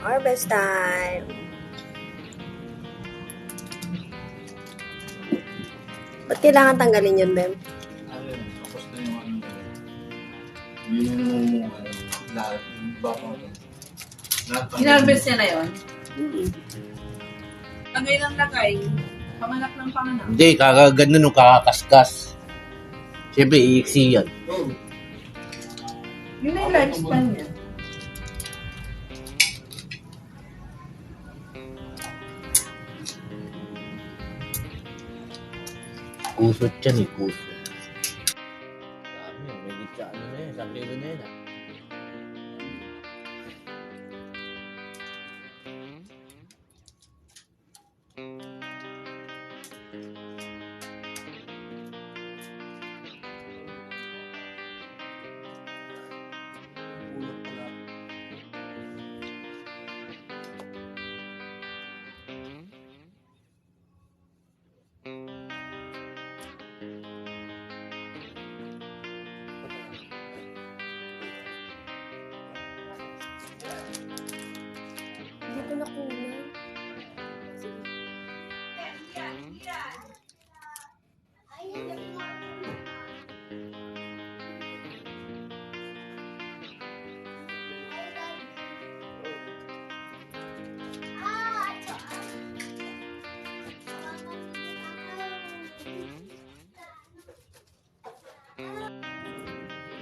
Harvest time. Ba't kailangan tanggalin yun, Bem? Ayun, tapos na yung ano yung ano, lahat, yung ng- Hinarvest niya na yun. Mm-mm. Lagay ng lagay. Panganak ng panganak. Hindi, kakaganda nung kakakaskas. Siyempre, iiksi yan. Oh, Yun na yung lifespan niya. Kusot yan eh, kusot. Dami may gitsa ano na yan, isang kilo na ah.